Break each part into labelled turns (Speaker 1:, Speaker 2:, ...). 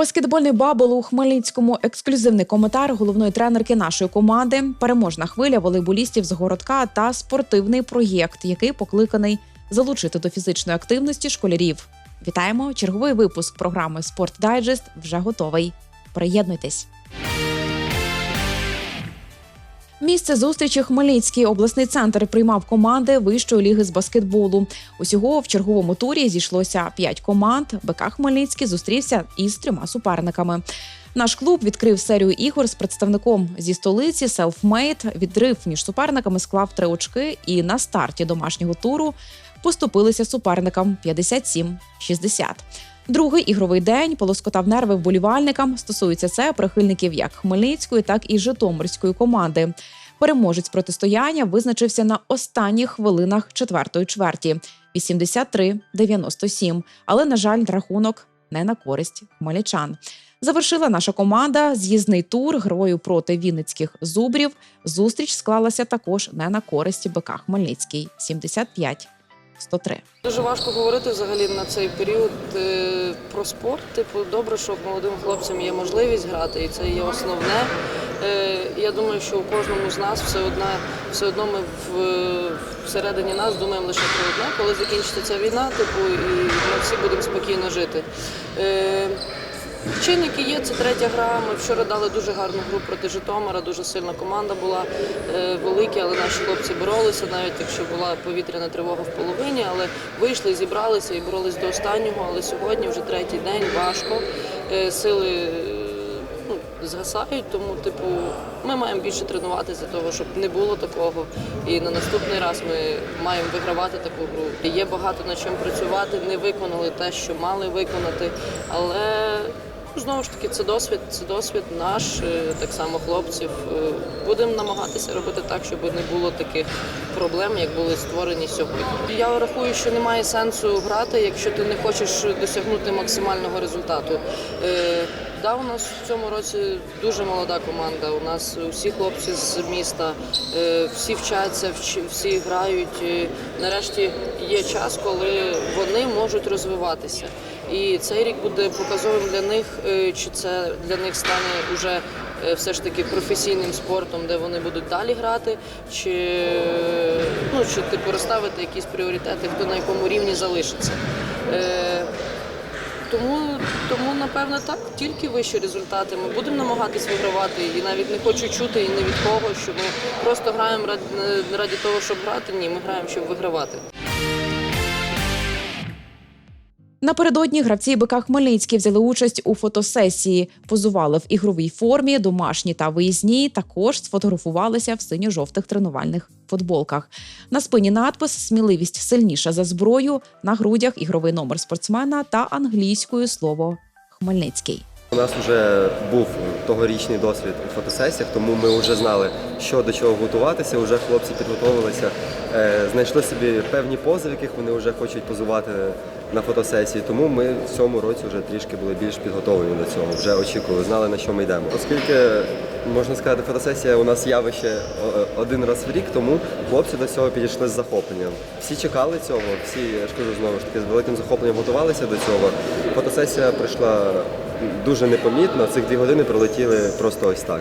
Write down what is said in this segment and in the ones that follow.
Speaker 1: Баскетбольний бабл у Хмельницькому ексклюзивний коментар головної тренерки нашої команди, переможна хвиля волейболістів з городка та спортивний проєкт, який покликаний залучити до фізичної активності школярів. Вітаємо! Черговий випуск програми Спорт Дайджест вже готовий. Приєднуйтесь. Місце зустрічі Хмельницький обласний центр приймав команди вищої ліги з баскетболу. Усього в черговому турі зійшлося п'ять команд. БК Хмельницький зустрівся із трьома суперниками. Наш клуб відкрив серію ігор з представником зі столиці Селфмейд. Відрив між суперниками склав три очки, і на старті домашнього туру поступилися суперникам 57-60. Другий ігровий день полоскотав нерви вболівальникам. Стосується це прихильників як Хмельницької, так і Житомирської команди. Переможець протистояння визначився на останніх хвилинах четвертої чверті 83-97. Але, на жаль, рахунок не на користь хмельничан. Завершила наша команда з'їзний тур грою проти вінницьких зубрів. Зустріч склалася також не на користь БК Хмельницький 75 103.
Speaker 2: Дуже важко говорити взагалі на цей період е, про спорт. Типу, добре, що молодим хлопцям є можливість грати, і це є основне. Е, Я думаю, що у кожному з нас все одно, все одно ми в, всередині нас думаємо лише про одне, коли закінчиться ця війна, типу, і ми всі будемо спокійно жити. Чинники є, це третя гра. Ми вчора дали дуже гарну гру проти Житомира. Дуже сильна команда була е, великі, але наші хлопці боролися, навіть якщо була повітряна тривога в половині, але вийшли, зібралися і боролись до останнього. Але сьогодні вже третій день важко. Е, Сили е, ну, згасають, тому типу ми маємо більше тренуватися для того, щоб не було такого. І на наступний раз ми маємо вигравати таку гру. Є багато над чим працювати, не виконали те, що мали виконати, але. Ну, Знову ж таки, це досвід, це досвід наш, е, так само хлопців. Е, Будемо намагатися робити так, щоб не було таких проблем, як були створені сьогодні. Я рахую, що немає сенсу грати, якщо ти не хочеш досягнути максимального результату. Да, у нас в цьому році дуже молода команда. У нас всі хлопці з міста, е, всі вчаться, всі грають. Нарешті є час, коли вони можуть розвиватися. І цей рік буде показовим для них, е, чи це для них стане уже е, все ж таки професійним спортом, де вони будуть далі грати, чи, ну, чи типу розставити якісь пріоритети, хто на якому рівні залишиться. Тому, тому напевно так, тільки вищі результати. Ми будемо намагатись вигравати. І навіть не хочу чути і не від кого, що ми просто граємо раді, раді того, щоб грати. Ні, ми граємо, щоб вигравати.
Speaker 1: Напередодні гравці БК Хмельницький взяли участь у фотосесії, позували в ігровій формі, домашні та виїзній. Також сфотографувалися в синьо-жовтих тренувальних футболках. На спині надпис Сміливість сильніша за зброю. На грудях ігровий номер спортсмена та англійською слово Хмельницький.
Speaker 3: У нас вже був тогорічний досвід у фотосесіях, тому ми вже знали, що до чого готуватися. Вже хлопці підготовилися, е, знайшли собі певні пози, в яких вони вже хочуть позувати на фотосесії. Тому ми в цьому році вже трішки були більш підготовлені до цього. Вже очікували, знали на що ми йдемо. Оскільки можна сказати, фотосесія у нас явище один раз в рік, тому хлопці до цього підійшли з захопленням. Всі чекали цього, всі я ж кажу знову ж таки з великим захопленням готувалися до цього. Фотосесія прийшла дуже непомітно. Цих дві години пролетіли просто ось так.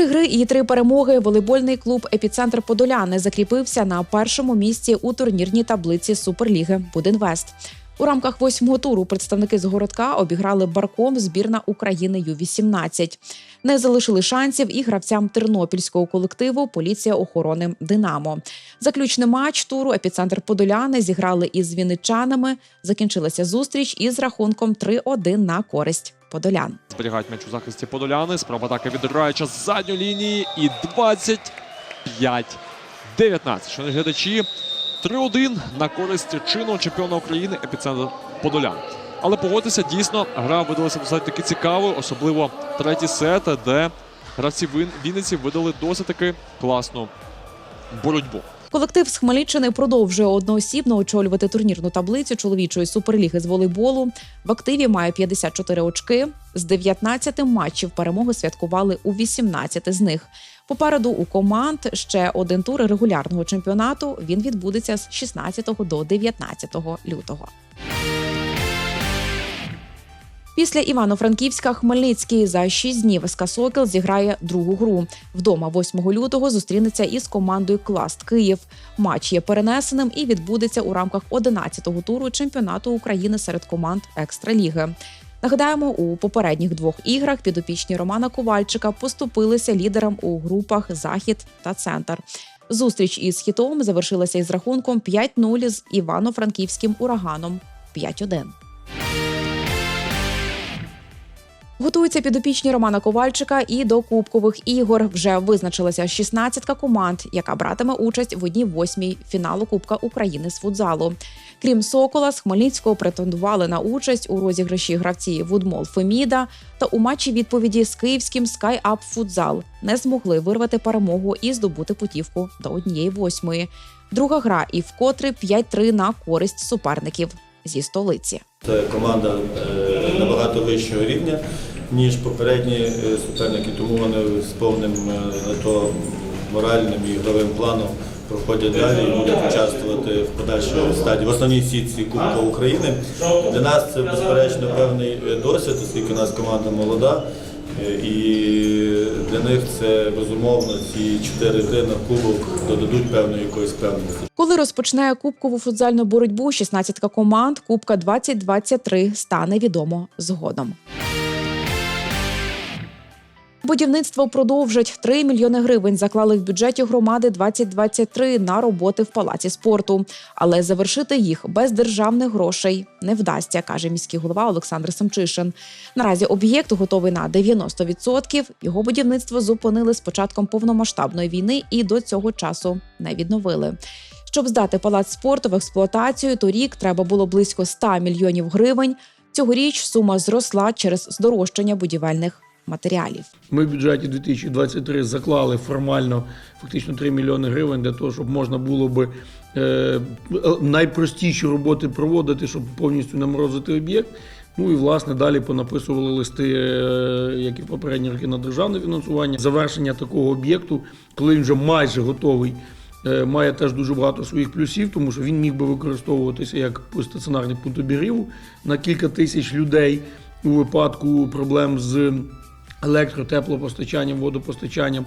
Speaker 1: Три гри і три перемоги. Волейбольний клуб Епіцентр Подоляни закріпився на першому місці у турнірній таблиці Суперліги Будинвест. У рамках восьмого туру представники з городка обіграли барком збірна України Ю-18. Не залишили шансів і гравцям тернопільського колективу Поліція охорони Динамо. Заключний матч туру епіцентр Подоляни зіграли із вінничанами. Закінчилася зустріч із рахунком 3-1 на користь подолян.
Speaker 4: Зберігають м'яч у захисті подоляни. Справа атаки відіграюча з задньої лінії. І 25-19. Шановні глядачі, 3-1 на користь чинного чемпіона України епіцентр Подолян. Але погодьтеся, дійсно, гра видалася досить таки цікавою, особливо третій сет, де гравці Він- Вінниці видали досить таки класну боротьбу.
Speaker 1: Колектив з Хмельниччини продовжує одноосібно очолювати турнірну таблицю чоловічої суперліги з волейболу. В активі має 54 очки. З 19 матчів перемоги святкували у 18 з них. Попереду у команд ще один тур регулярного чемпіонату. Він відбудеться з 16 до 19 лютого. Після Івано-Франківська Хмельницький за 6 днів СК Сокіл зіграє другу гру. Вдома 8 лютого зустрінеться із командою Класт Київ. Матч є перенесеним і відбудеться у рамках 11-го туру чемпіонату України серед команд Екстраліги. Нагадаємо, у попередніх двох іграх підопічні Романа Ковальчика поступилися лідерам у групах Захід та Центр. Зустріч із хітом завершилася із рахунком 5-0 з Івано-Франківським ураганом 5-1. Готуються підопічні Романа Ковальчика і до кубкових ігор вже визначилася 16 команд, яка братиме участь в одній восьмій фіналу Кубка України з футзалу. Крім Сокола, з Хмельницького претендували на участь у розіграші гравці Вудмол Феміда та у матчі відповіді з київським Up Футзал не змогли вирвати перемогу і здобути путівку до однієї восьмої. Друга гра і вкотре 5-3 на користь суперників зі столиці.
Speaker 5: Це команда е, набагато вищого рівня, ніж попередні е, суперники, тому вони з повним е, на то моральним і ігровим планом проходять далі і будуть участвувати в подальшій стадії в основній сітці Кубка України. Для нас це безперечно певний е, досвід, оскільки у нас команда молода. І для них це безумовно ці чотири гри на кубок додадуть певної якоїсь певності.
Speaker 1: Коли розпочне кубкову футзальну боротьбу 16 команд, Кубка 2023 стане відомо згодом. Будівництво продовжать 3 мільйони гривень заклали в бюджеті громади 2023 на роботи в палаці спорту, але завершити їх без державних грошей не вдасться, каже міський голова Олександр Семчишин. Наразі об'єкт готовий на 90%. Його будівництво зупинили з початком повномасштабної війни і до цього часу не відновили. Щоб здати палац спорту в експлуатацію, торік треба було близько 100 мільйонів гривень. Цьогоріч сума зросла через здорожчання будівельних матеріалів.
Speaker 6: Ми в бюджеті 2023 заклали формально фактично 3 мільйони гривень для того, щоб можна було би е, найпростіші роботи проводити, щоб повністю наморозити об'єкт. Ну і власне далі понаписували листи, е, як і попередні роки, на державне фінансування. Завершення такого об'єкту, коли він вже майже готовий. е, Має теж дуже багато своїх плюсів, тому що він міг би використовуватися як стаціонарний пункт обігріву на кілька тисяч людей у випадку проблем з електро, теплопостачанням, водопостачанням.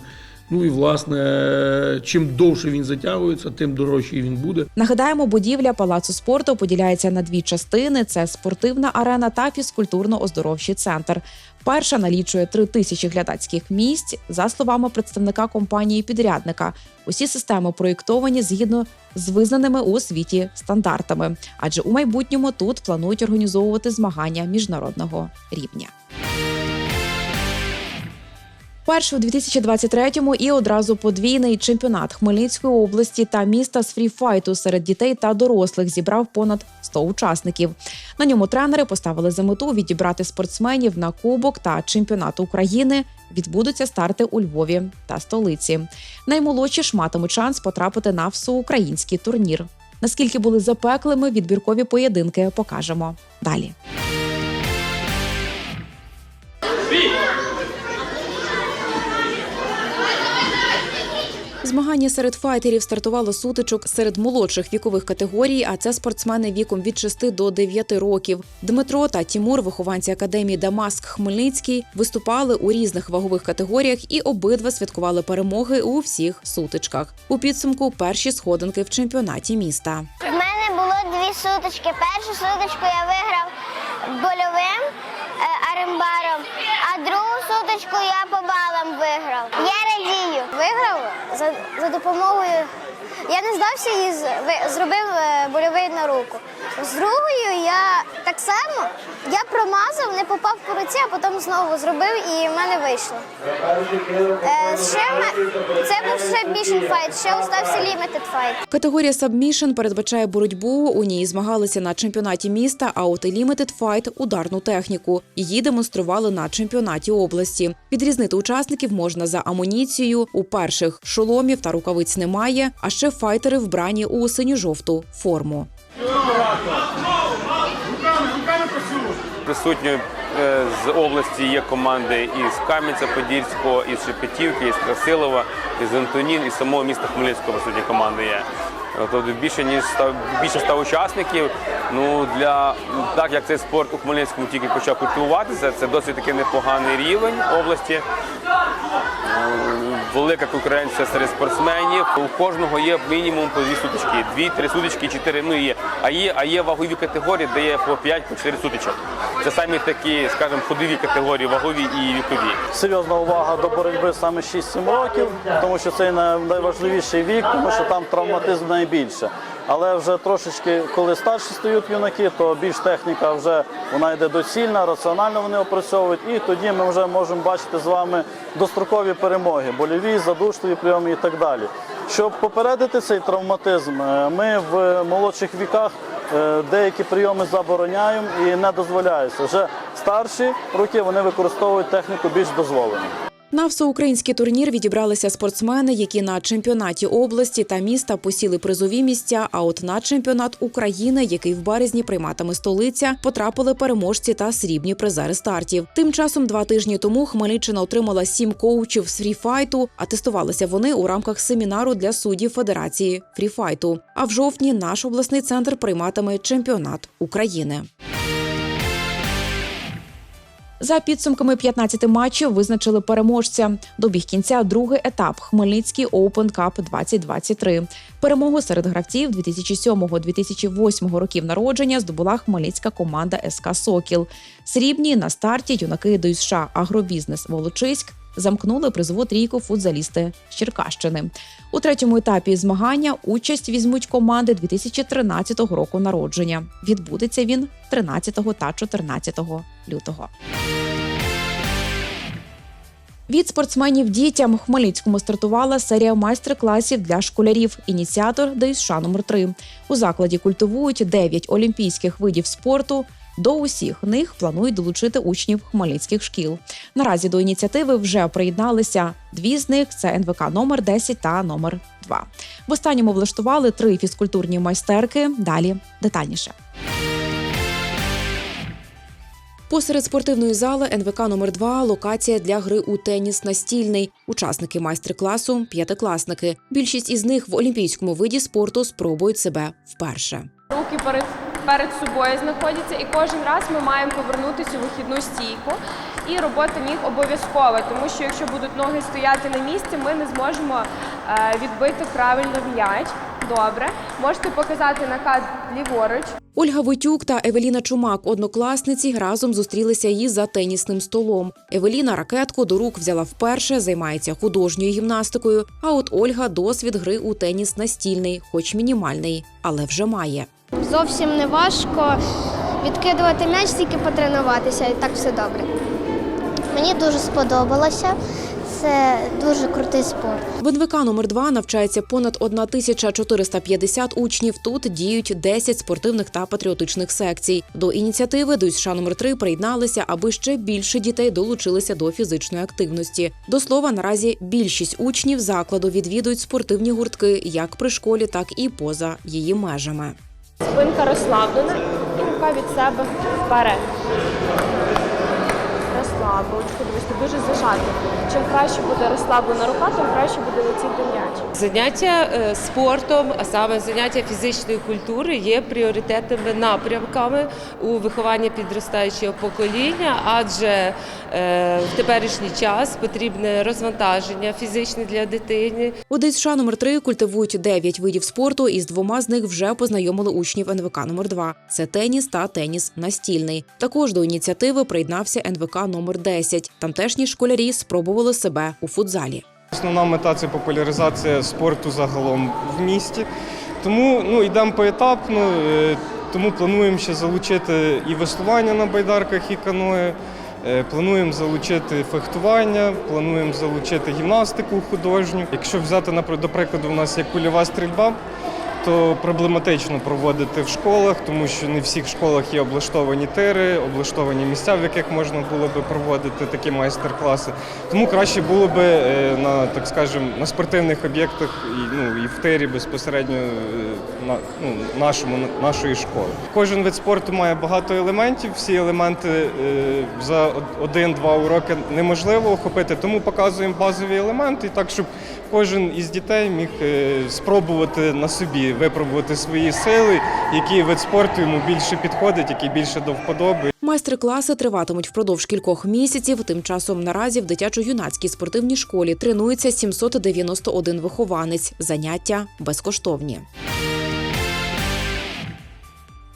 Speaker 6: Ну і власне, чим довше він затягується, тим дорожчий він буде.
Speaker 1: Нагадаємо, будівля палацу спорту поділяється на дві частини: це спортивна арена та фізкультурно-оздоровчий центр. Перша налічує три тисячі глядацьких місць. За словами представника компанії підрядника, усі системи проєктовані згідно з визнаними у світі стандартами, адже у майбутньому тут планують організовувати змагання міжнародного рівня. Перший у 2023-му і одразу подвійний чемпіонат Хмельницької області та міста з фріфайту серед дітей та дорослих зібрав понад 100 учасників. На ньому тренери поставили за мету відібрати спортсменів на кубок та чемпіонат України. Відбудуться старти у Львові та столиці. Наймолодші ж матимуть шанс потрапити на всеукраїнський турнір. Наскільки були запеклими відбіркові поєдинки, покажемо далі. Змагання серед файтерів стартувало сутичок серед молодших вікових категорій, а це спортсмени віком від 6 до 9 років. Дмитро та Тімур, вихованці академії Дамаск Хмельницький, виступали у різних вагових категоріях і обидва святкували перемоги у всіх сутичках. У підсумку перші сходинки в чемпіонаті міста.
Speaker 7: В мене було дві сутички. Першу сутичку я виграв больовим е, арембаром, а другу суточку я по балам виграв. Я радію. Виграв за, за допомогою. Я не здався і зробив е, больовий на руку. З другою так само я промазав, не попав по руці, а потім знову зробив і в мене вийшло. Е, ще ме- це був ще файт, ще остався лімітед файт.
Speaker 1: Категорія Сабмішн передбачає боротьбу. У ній змагалися на чемпіонаті міста, а от Limited Fight – ударну техніку. Її демонстрували на чемпіонаті області. Відрізнити учасників можна за амуніцією. У перших шоломів та рукавиць немає, а ще файтери вбрані у синьо-жовту форму.
Speaker 8: Присутні е, з області є команди із Кам'янця-Подільського, із Шепетівки, із Красилова, із Антонін, із самого міста Хмельницького присутні команди є. Тобто більше ніж більше 100 учасників. Ну для так як цей спорт у Хмельницькому тільки почав культивуватися, це досить таки непоганий рівень області. Велика конкуренція серед спортсменів. У кожного є мінімум по дві сутички, дві-три сутички, чотири. Ну є. А є, а є вагові категорії, де є по 5 по 4 сутичок. Це самі такі, скажімо, ходові категорії, вагові і вікові.
Speaker 9: серйозна увага до боротьби саме 6-7 років, тому що це найважливіший вік, тому що там травматизм найбільше. Але вже трошечки, коли старші стають юнаки, то більш техніка вже вона йде доцільна, раціонально вони опрацьовують, і тоді ми вже можемо бачити з вами дострокові перемоги, больові, задушливі прийоми і так далі. Щоб попередити цей травматизм, е, ми в молодших віках е, деякі прийоми забороняємо і не дозволяється. Вже старші роки вони використовують техніку більш дозволену.
Speaker 1: На всеукраїнський турнір відібралися спортсмени, які на чемпіонаті області та міста посіли призові місця. А от на чемпіонат України, який в березні прийматиме столиця, потрапили переможці та срібні призери стартів. Тим часом два тижні тому Хмельниччина отримала сім коучів з фріфайту, а тестувалися вони у рамках семінару для суддів Федерації фріфайту. А в жовтні наш обласний центр прийматиме чемпіонат України. За підсумками 15 матчів визначили переможця. Добіг кінця другий етап Хмельницький Open Cup 2023. Перемогу серед гравців 2007-2008 років народження здобула хмельницька команда СК Сокіл. Срібні на старті юнаки до США Агробізнес Волочиськ замкнули призову трійку футзалісти з Черкащини. У третьому етапі змагання участь візьмуть команди 2013 року народження. Відбудеться він 13 та 14 лютого. Від спортсменів дітям у Хмельницькому стартувала серія майстер-класів для школярів. Ініціатор ДЮСШ номер 3 У закладі культивують 9 олімпійських видів спорту. До усіх них планують долучити учнів хмельницьких шкіл. Наразі до ініціативи вже приєдналися дві з них це НВК номер 10 та номер 2 В останньому влаштували три фізкультурні майстерки. Далі детальніше. Посеред спортивної зали НВК номер 2 локація для гри у теніс настільний. Учасники майстер-класу п'ятикласники. Більшість із них в олімпійському виді спорту спробують себе вперше.
Speaker 10: руки перед, перед собою знаходяться, і кожен раз ми маємо повернутися у вихідну стійку. І робота ніг обов'язкова, тому що якщо будуть ноги стояти на місці, ми не зможемо е, відбити правильно м'яч. Добре, можете показати наказ ліворуч.
Speaker 1: Ольга Войтюк та Евеліна Чумак, однокласниці, разом зустрілися її за тенісним столом. Евеліна ракетку до рук взяла вперше, займається художньою гімнастикою. А от Ольга досвід гри у теніс настільний, хоч мінімальний, але вже має.
Speaker 7: Зовсім не важко відкидувати м'яч, тільки потренуватися, і так все добре. Мені дуже сподобалося. Це дуже крутий спорт.
Speaker 1: В НВК номер 2 навчається понад 1450 учнів. Тут діють 10 спортивних та патріотичних секцій. До ініціативи до США номер 3 приєдналися, аби ще більше дітей долучилися до фізичної активності. До слова, наразі більшість учнів закладу відвідують спортивні гуртки як при школі, так і поза її межами.
Speaker 10: Спинка розслаблена і рука від себе вперед. Розслабочку, дивись, ти дуже зажати. Чим краще буде розслаблена рука, тим краще буде летіти м'яч.
Speaker 11: Заняття е, спортом, а саме заняття фізичної культури, є пріоритетними напрямками у вихованні підростаючого покоління, адже е, в теперішній час потрібне розвантаження фізичне для дитини.
Speaker 1: У ДСШ номер 3 культивують 9 видів спорту, і з двома з них вже познайомили учнів НВК номер 2 Це теніс та теніс настільний. Також до ініціативи приєднався НВК номер 10 Тамтешні школярі спробували себе у футзалі.
Speaker 12: Основна мета це популяризація спорту загалом в місті. Тому ну, йдемо поетапно, е, тому плануємо ще залучити і веслування на байдарках, і каное. Е, Плануємо залучити фехтування, плануємо залучити гімнастику художню. Якщо взяти до прикладу, у нас є кульова стрільба, то проблематично проводити в школах, тому що не в всіх школах є облаштовані тири, облаштовані місця, в яких можна було би проводити такі майстер-класи. Тому краще було би е, на так скажемо на спортивних об'єктах і ну і в тирі безпосередньо е, на ну, нашому нашої школи. Кожен вид спорту має багато елементів. Всі елементи е, за од- один-два уроки неможливо охопити, тому показуємо базові елементи, так щоб кожен із дітей міг е, спробувати на собі випробувати свої сили, який вид спорту йому більше підходить, який більше до вподоби.
Speaker 1: Майстер-класи триватимуть впродовж кількох місяців. Тим часом наразі в дитячо-юнацькій спортивній школі тренується 791 вихованець. Заняття безкоштовні.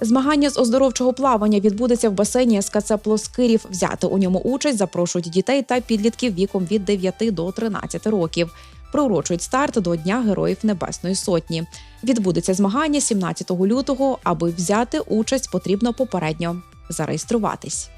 Speaker 1: Змагання з оздоровчого плавання відбудеться в басейні СКЦ Плоскирів. Взяти у ньому участь запрошують дітей та підлітків віком від 9 до 13 років. Приурочують старт до Дня Героїв Небесної Сотні. Відбудеться змагання 17 лютого. Аби взяти участь, потрібно попередньо зареєструватись.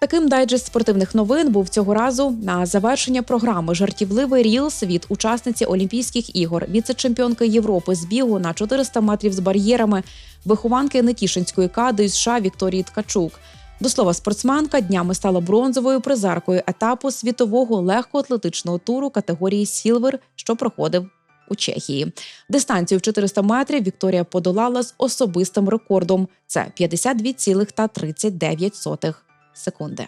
Speaker 1: Таким дайджест спортивних новин був цього разу на завершення програми Жартівливий рілс від учасниці Олімпійських ігор, віце-чемпіонки Європи з бігу на 400 метрів з бар'єрами, вихованки Нетішинської кади США Вікторії Ткачук. До слова, спортсменка днями стала бронзовою призеркою етапу світового легкоатлетичного туру категорії Сілвер, що проходив у Чехії. Дистанцію в 400 метрів Вікторія подолала з особистим рекордом. Це 52,39 секунди.